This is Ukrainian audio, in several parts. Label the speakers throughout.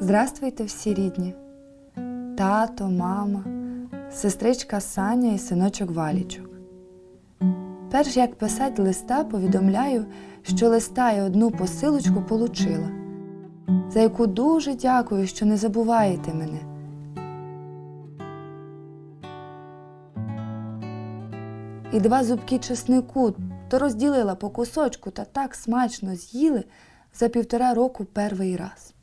Speaker 1: Здравствуйте всі рідні, тато, мама, сестричка Саня і синочок Валічок. Перш як писать листа, повідомляю, що листа і одну посилочку получила, за яку дуже дякую, що не забуваєте мене. І два зубки чеснику то розділила по кусочку та так смачно з'їли за півтора року перший раз.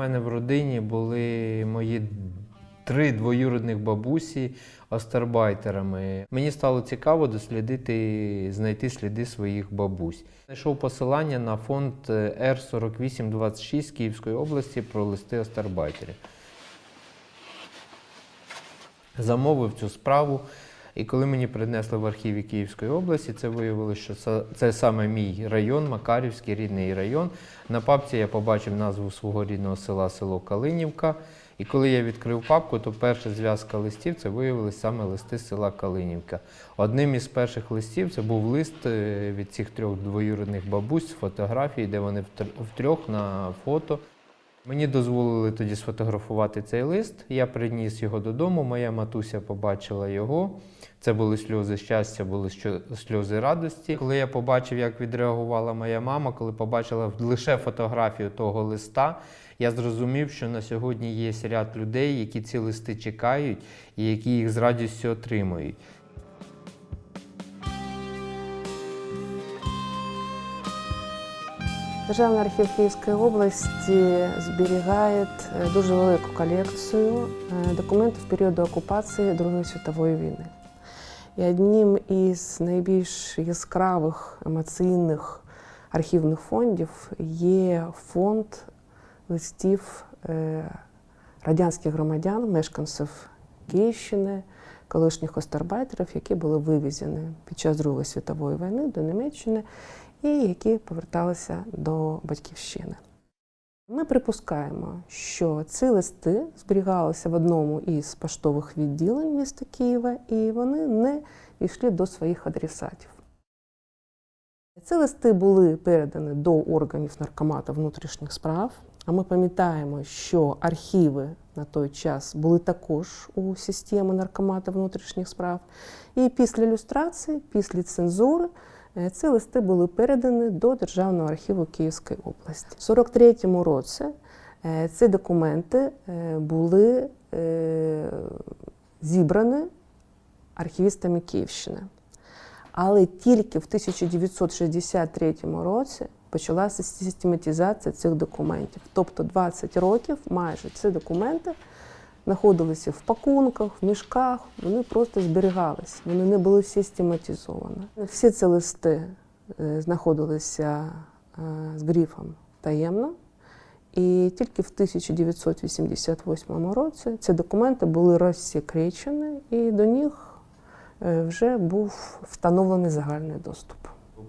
Speaker 2: Мене в родині були мої три двоюродних бабусі остарбайтерами. Мені стало цікаво дослідити, знайти сліди своїх бабусь. Знайшов посилання на фонд Р4826 Київської області про листи остарбайтерів. Замовив цю справу. І коли мені принесли в архіві Київської області, це виявилося, що це, саме мій район, Макарівський рідний район. На папці я побачив назву свого рідного села село Калинівка. І коли я відкрив папку, то перша зв'язка листів це виявилися саме листи з села Калинівка. Одним із перших листів це був лист е, від цих трьох двоюродних бабусь з фотографії, де вони втр- втрьох на фото. Мені дозволили тоді сфотографувати цей лист. Я приніс його додому. Моя матуся побачила його. Це були сльози щастя, були сльози радості. Коли я побачив, як відреагувала моя мама, коли побачила лише фотографію того листа, я зрозумів, що на сьогодні є ряд людей, які ці листи чекають і які їх з радістю отримують.
Speaker 3: Державний архів Київської області зберігає е, дуже велику колекцію е, документів періоду окупації Другої світової війни. І одним із найбільш яскравих емоційних архівних фондів є фонд листів е, радянських громадян, мешканців Київщини, колишніх остарбайтерів, які були вивезені під час Другої світової війни до Німеччини і які поверталися до батьківщини. Ми припускаємо, що ці листи зберігалися в одному із поштових відділень міста Києва, і вони не йшли до своїх адресатів. Ці листи були передані до органів наркомата внутрішніх справ. А ми пам'ятаємо, що архіви на той час були також у системі наркомата внутрішніх справ. І після люстрації, після цензури, ці листи були передані до Державного архіву Київської області. У 43-му році е, ці документи е, були е, зібрані архівістами Київщини. Але тільки в 1963 році почалася систематизація цих документів. Тобто 20 років майже ці документи знаходилися в пакунках, в мішках, вони просто зберігалися, вони не були систематизовані. Всі ці листи е, знаходилися е, з грифом таємно. І тільки в 1988 році ці документи були розсекречені, і до них е, вже був встановлений загальний доступ.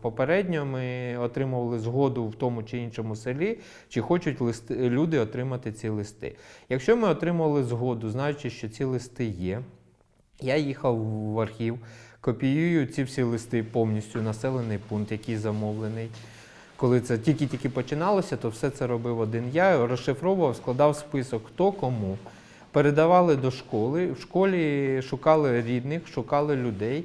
Speaker 2: Попередньо ми отримували згоду в тому чи іншому селі, чи хочуть листи, люди отримати ці листи. Якщо ми отримали згоду, знаючи, що ці листи є, я їхав в архів, копіюю ці всі листи повністю населений пункт, який замовлений. Коли це тільки-тільки починалося, то все це робив один я, розшифровував, складав список, хто кому. Передавали до школи. В школі шукали рідних, шукали людей.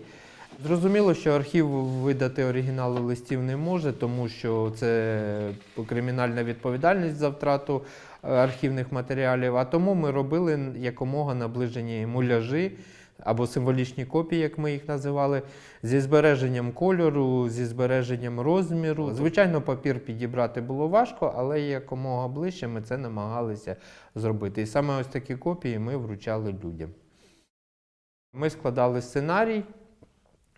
Speaker 2: Зрозуміло, що архів видати оригінали листів не може, тому що це кримінальна відповідальність за втрату е, архівних матеріалів. А тому ми робили якомога наближені муляжі або символічні копії, як ми їх називали, зі збереженням кольору, зі збереженням розміру. Звичайно, папір підібрати було важко, але якомога ближче ми це намагалися зробити. І саме ось такі копії ми вручали людям. Ми складали сценарій.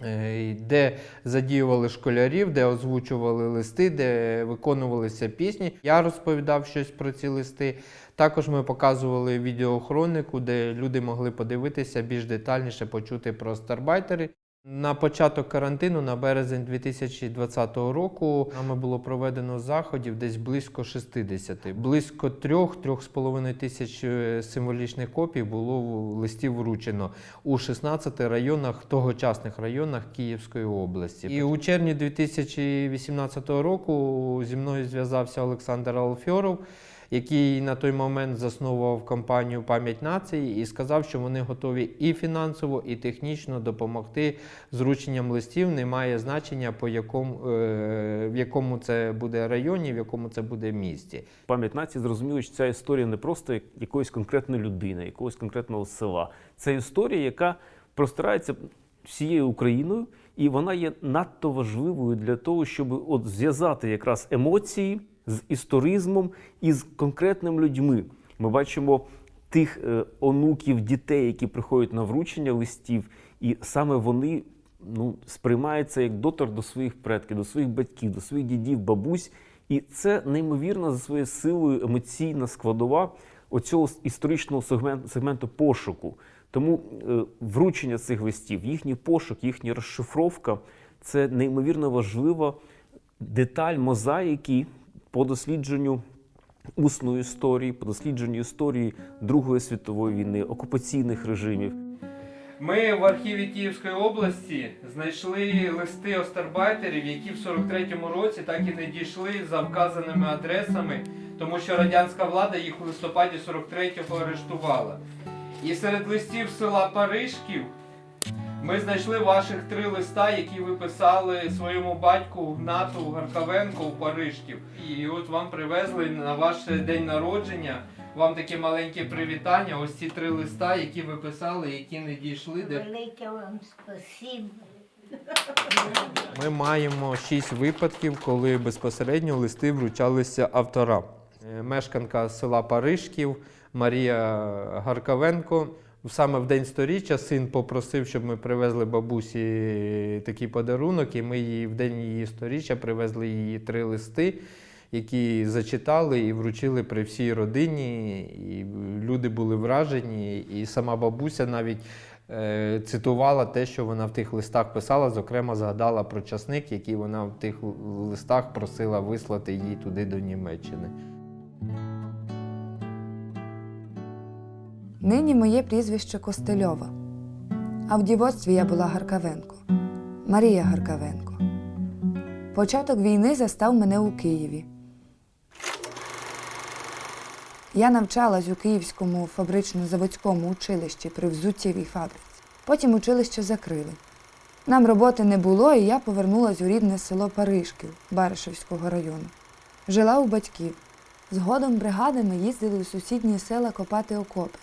Speaker 2: Е, Де задіювали школярів, де озвучували листи, де виконувалися пісні. Я розповідав щось про ці листи. Також ми показували відеохронику, де люди могли подивитися більш детальніше почути про старбайтери. На початок карантину, на березень 2020 року, нами було проведено заходів десь близько 60. Близько 3-3,5 тисяч е, символічних копій було листів вручено у 16 районах, тогочасних районах Київської області. І у червні 2018 року зі мною зв'язався Олександр Алфьоров, який на той момент засновував компанію Пам'ять нації і сказав, що вони готові і фінансово, і технічно допомогти з врученням листів. Немає значення, по якому, е, в якому це буде районі, в якому це буде місті.
Speaker 4: Пам'ять нації зрозуміли, що ця історія не просто як- якоїсь конкретної людини, якогось конкретного села. Це історія, яка простирається всією Україною, і вона є надто важливою для того, щоб от зв'язати якраз емоції з історизмом і з конкретними людьми. Ми бачимо тих е, онуків, дітей, які приходять на вручення листів, і саме вони ну, сприймаються як дотор до своїх предків, до своїх батьків, до своїх дідів, бабусь. І це неймовірно за своєю силою емоційна складова оцього історичного сегменту, сегменту пошуку. Тому е, вручення цих листів, їхній пошук, їхня розшифровка це неймовірно важлива деталь мозаїки по дослідженню усної історії, по дослідженню історії Другої світової війни, окупаційних режимів.
Speaker 2: Ми в архіві Київської області знайшли листи остарбайтерів, які в 43-му році так і не дійшли за вказаними адресами, тому що радянська влада їх у листопаді 43-го арештувала. І серед листів села Парижків ми знайшли ваших три листа, які ви писали своєму батьку Гнату Гаркавенко у Парижків. І от вам привезли на ваш день народження. Вам таке маленьке привітання. Ось ці три листа, які ви писали, які не дійшли. Де
Speaker 5: Велике вам спасибо.
Speaker 2: ми маємо шість випадків, коли безпосередньо листи вручалися авторам. Е, Мешканка села Парижків Марія Гаркавенко. Саме в день сторіччя син попросив, щоб ми привезли бабусі такий подарунок, і ми їй в день її сторіччя привезли їй три листи, які зачитали і вручили при всій родині. І люди були вражені, і сама бабуся навіть е, цитувала те, що вона в тих листах писала, зокрема, згадала про часник, який вона в тих листах просила вислати їй туди до Німеччини.
Speaker 1: Нині моє прізвище Костельова. А в дівоцтві я була Гаркавенко, Марія Гаркавенко. Початок війни застав мене у Києві. Я навчалась у Київському фабрично-заводському училищі при взуттєвій фабриці. Потім училище закрили. Нам роботи не було, і я повернулась у рідне село Парижків Баришевського району. Жила у батьків. Згодом бригадами їздили у сусідні села копати окопи.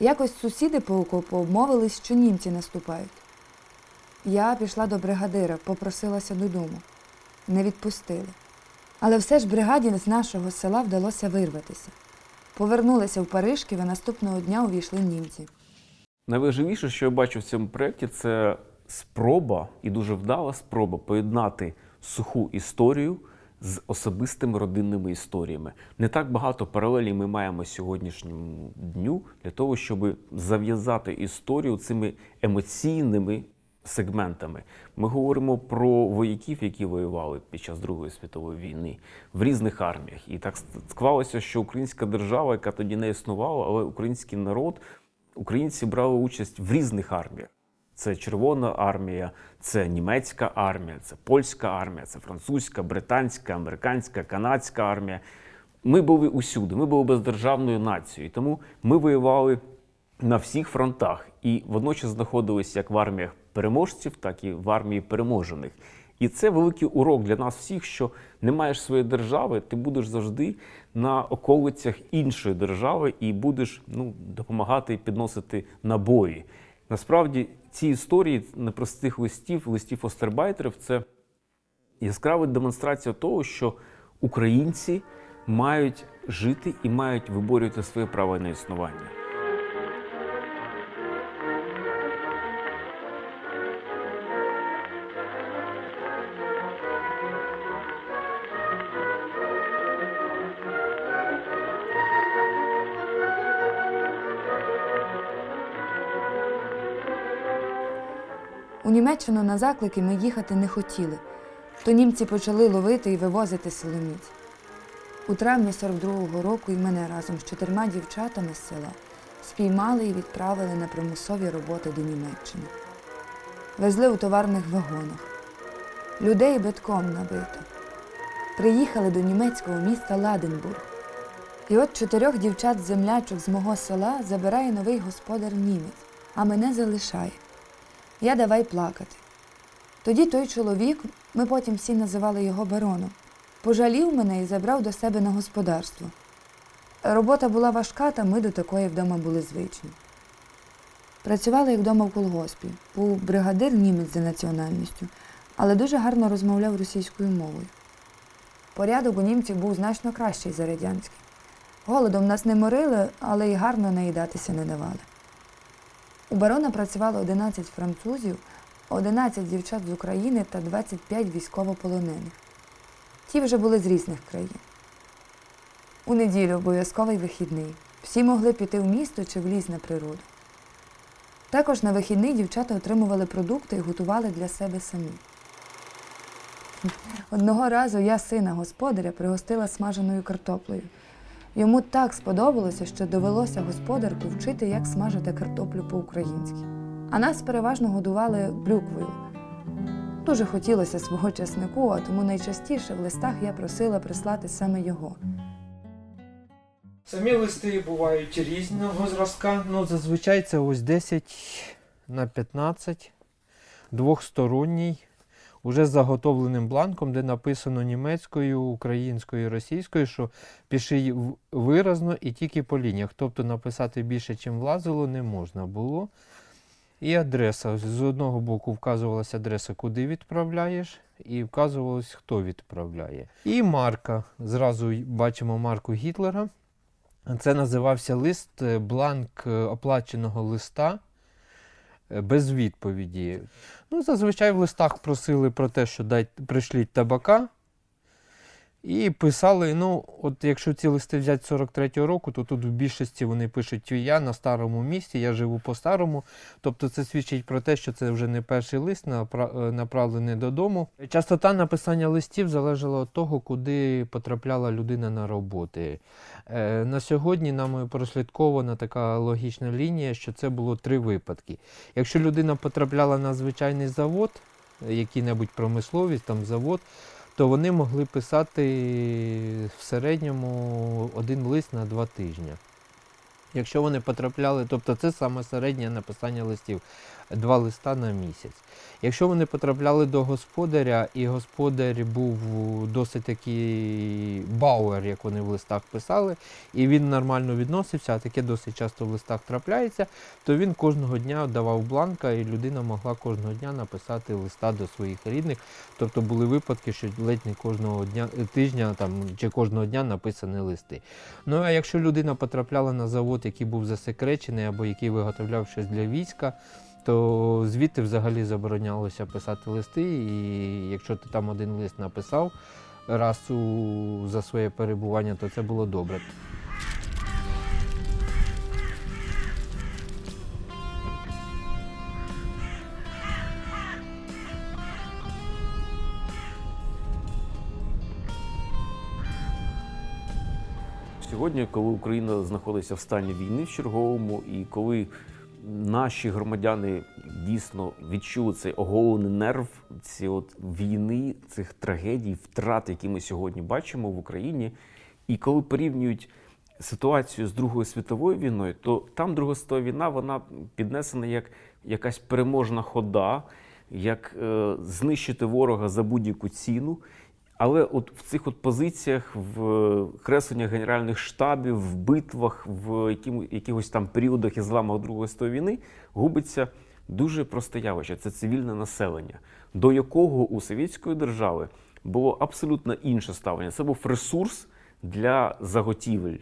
Speaker 1: Якось сусіди по окопу обмовились, що німці наступають. Я пішла до бригадира, попросилася додому. Не відпустили. Але все ж бригаді з нашого села вдалося вирватися. Повернулися в Парижків, а наступного дня увійшли німці.
Speaker 4: Найважливіше, що я бачу в цьому проєкті, це спроба і дуже вдала спроба поєднати суху історію з особистими родинними історіями. Не так багато паралелей ми маємо сьогоднішньому дню для того, щоб зав'язати історію цими емоційними сегментами. Ми говоримо про вояків, які воювали під час Другої світової війни в різних арміях. І так склалося, що українська держава, яка тоді не існувала, але український народ, українці брали участь в різних арміях. Це Червона армія, це німецька армія, це польська армія, це французька, британська, американська, канадська армія. Ми були усюди, ми були бездержавною нацією. Тому ми воювали на всіх фронтах і водночас знаходилися як в арміях переможців, так і в армії переможених. І це великий урок для нас всіх, що не маєш своєї держави, ти будеш завжди на околицях іншої держави і будеш ну, допомагати підносити набої. Насправді, ці історії непростих листів, листів остербайтерів, це яскрава демонстрація того, що українці мають жити і мають виборювати своє право на існування.
Speaker 1: Німеччину на заклики ми їхати не хотіли, то німці почали ловити і вивозити силоміць. У травні 42-го року і мене разом з чотирма дівчатами з села спіймали і відправили на примусові роботи до Німеччини. Везли у товарних вагонах. Людей битком набито. Приїхали до німецького міста Ладенбург. І от чотирьох дівчат-землячок з мого села забирає новий господар німець, а мене залишає. Я давай плакати. Тоді той чоловік, ми потім всі називали його бароном, пожалів мене і забрав до себе на господарство. Робота була важка, та ми до такої вдома були звичні. Працювала як вдома в колгоспі, був бригадир німець за національністю, але дуже гарно розмовляв російською мовою. Порядок у німців був значно кращий за радянський. Голодом нас не морили, але й гарно наїдатися не давали. У барона працювало 11 французів, 11 дівчат з України та 25 військовополонених. Ті вже були з різних країн. У неділю обов'язковий вихідний. Всі могли піти в місто чи в ліс на природу. Також на вихідний дівчата отримували продукти і готували для себе самі. Одного разу я сина господаря пригостила смаженою картоплею. Йому так сподобалося, що довелося господарку вчити, як смажити картоплю по-українськи. А нас переважно годували брюквою. Дуже хотілося свого чеснику, а тому найчастіше в листах я просила прислати саме його.
Speaker 2: Самі листи бувають різного зразка. Ну, зазвичай це ось 10 на 15, двохсторонній, уже з заготовленим бланком, де написано німецькою, українською російською, що пиши виразно і тільки по лініях. Тобто написати більше, чим влазило, не можна було. І адреса. З одного боку вказувалася адреса, куди відправляєш, і вказувалось, хто відправляє. І марка. Зразу бачимо марку Гітлера. Це називався лист е, бланк е, оплаченого листа без відповіді. Ну, зазвичай в листах просили про те, що дай, пришліть табака. І писали, ну, от якщо ці листи взяти 43-го року, то тут в більшості вони пишуть я на старому місці, я живу по-старому. Тобто це свідчить про те, що це вже не перший лист е, направлений додому. Частота написання листів залежала від того, куди потрапляла людина на роботи. Е, На сьогодні нами прослідкована така логічна лінія, що це було три випадки. Якщо людина потрапляла на звичайний завод, е, який-небудь промисловість, там завод, то вони могли писати в середньому один лист на два тижні. Якщо вони потрапляли, тобто це саме середнє написання листів, два листа на місяць. Якщо вони потрапляли до господаря, і господар був досить такий бауер, як вони в листах писали, і він нормально відносився, а таке досить часто в листах трапляється, то він кожного дня давав бланка, і людина могла кожного дня написати листа до своїх рідних. Тобто були випадки, що ледь не кожного дня тижня там, чи кожного дня написані листи. Ну а якщо людина потрапляла на завод, який був засекречений або який виготовляв щось для війська, то звідти взагалі заборонялося писати листи. І якщо ти там один лист написав раз у, за своє перебування, то це було добре.
Speaker 4: Сьогодні, коли Україна знаходиться в стані війни в черговому, і коли наші громадяни дійсно відчули цей оголений нерв ці от війни, цих трагедій, втрат, які ми сьогодні бачимо в Україні, і коли порівнюють ситуацію з Другою світовою війною, то там Друга світова війна вона піднесена як якась переможна хода, як е, знищити ворога за будь-яку ціну. Але от в цих от позиціях, в кресленнях генеральних штабів, в битвах, в яким, якихось там періодах і зламах Другої світової війни губиться дуже просте явище це цивільне населення, до якого у совєтської держави було абсолютно інше ставлення. Це був ресурс для заготівель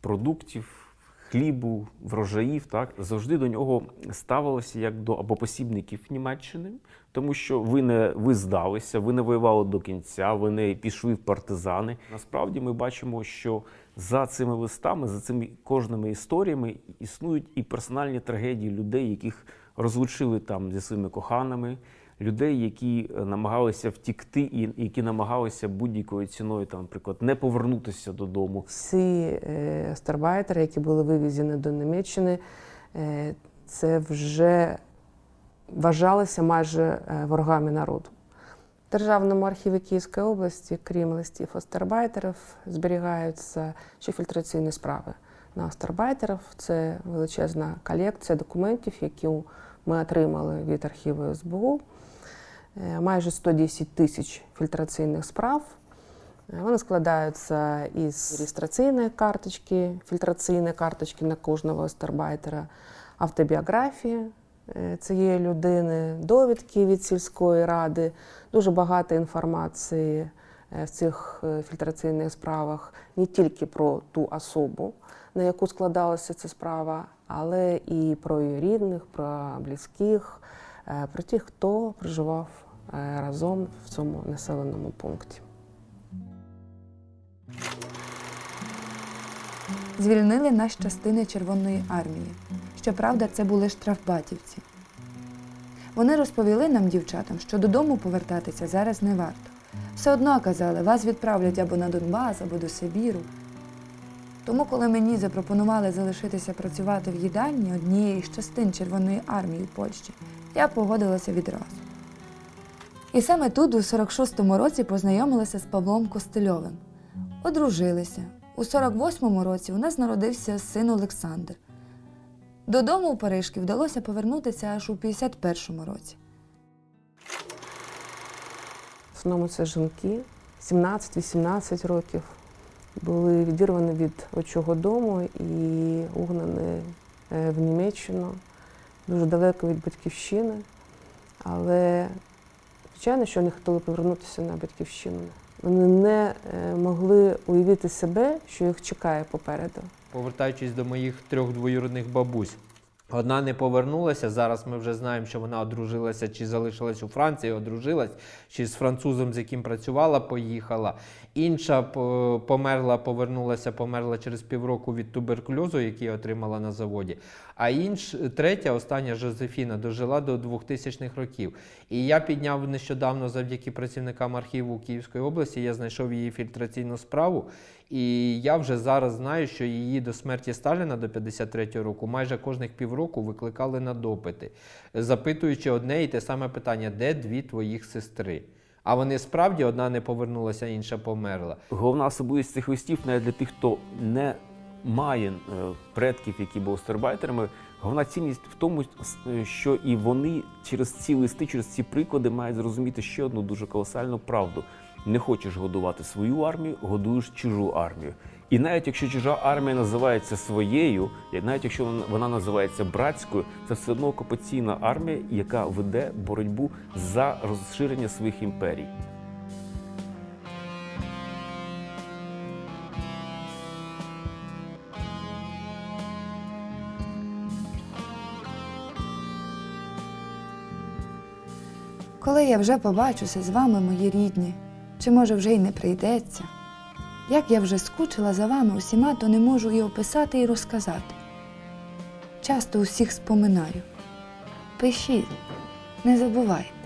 Speaker 4: продуктів, хлібу, врожаїв. Так завжди до нього ставилося як до або посібників Німеччини, тому що ви не ви здалися, ви не воювали до кінця, ви не пішли в партизани. Насправді ми бачимо, що за цими листами, за цими кожними історіями існують і персональні трагедії людей, яких розлучили там зі своїми коханими, людей, які е, намагалися втікти і які намагалися будь-якою ціною, там, наприклад, не повернутися додому.
Speaker 3: Всі е, старбайтери, які були вивезені до Німеччини, е, це вже вважалися майже е, ворогами народу. В Державному архіві Київської області, крім листів остарбайтерів, зберігаються ще фільтраційні справи на остарбайтерів. Це величезна колекція документів, які ми отримали від архіву СБУ. Е, Майже 110 тисяч фільтраційних справ. Е, Вони складаються із реєстраційної карточки, фільтраційної карточки на кожного остарбайтера, автобіографії е, цієї людини, довідки від сільської ради, дуже багато інформації в цих фільтраційних справах не тільки про ту особу, на яку складалася ця справа, але і про її рідних, про близьких, про тих, хто проживав разом в цьому населеному пункті.
Speaker 1: Звільнили нас частини Червоної армії. Щоправда, це були штрафбатівці. Вони розповіли нам, дівчатам, що додому повертатися зараз не варто. Все одно казали, вас відправлять або на Донбас, або до Сибіру. Тому, коли мені запропонували залишитися працювати в їдальні однієї з частин Червоної армії в Польщі, я погодилася відразу. І саме тут, у 46-му році, познайомилася з Павлом Костельовим. Одружилися. У 48-му році у нас народився син Олександр. Додому у Парижки вдалося повернутися аж у 51-му році.
Speaker 3: В основному це жінки 17-18 років були відірвані від отчого дому і угнані е, в Німеччину, дуже далеко від батьківщини. Але, звичайно, що вони хотіли повернутися на батьківщину. Вони не е, могли уявити себе, що їх чекає попереду.
Speaker 2: Повертаючись до моїх трьох двоюродних бабусь. Одна не повернулася. Зараз ми вже знаємо, що вона одружилася чи залишилась у Франції, одружилась, чи з французом, з яким працювала, поїхала. Інша померла, повернулася, померла через півроку від туберкульозу, який отримала на заводі. А інш, третя, остання Жозефіна, дожила до 2000-х років. І я підняв нещодавно завдяки працівникам архіву Київської області, я знайшов її фільтраційну справу. І я вже зараз знаю, що її до смерті Сталіна до 53-го року майже кожних півроку викликали на допити, запитуючи одне і те саме питання: де дві твоїх сестри? А вони справді одна не повернулася, інша померла.
Speaker 4: Головна особливість цих листів, навіть для тих, хто не має е, предків, які були старбайтерами, головна цінність в тому, е, що і вони через ці листи, через ці приклади мають зрозуміти ще одну дуже колосальну правду. Не хочеш годувати свою армію, годуєш чужу армію. І навіть якщо чужа армія називається своєю, і навіть якщо вона- називається братською, це все одно окупаційна армія, яка веде боротьбу за розширення своїх імперій.
Speaker 1: Коли я вже побачуся з вами, мої рідні, чи може вже й не прийдеться, як я вже скучила за вами усіма, то не можу і описати, і розказати. Часто усіх споминаю. Пишіть, не забувайте.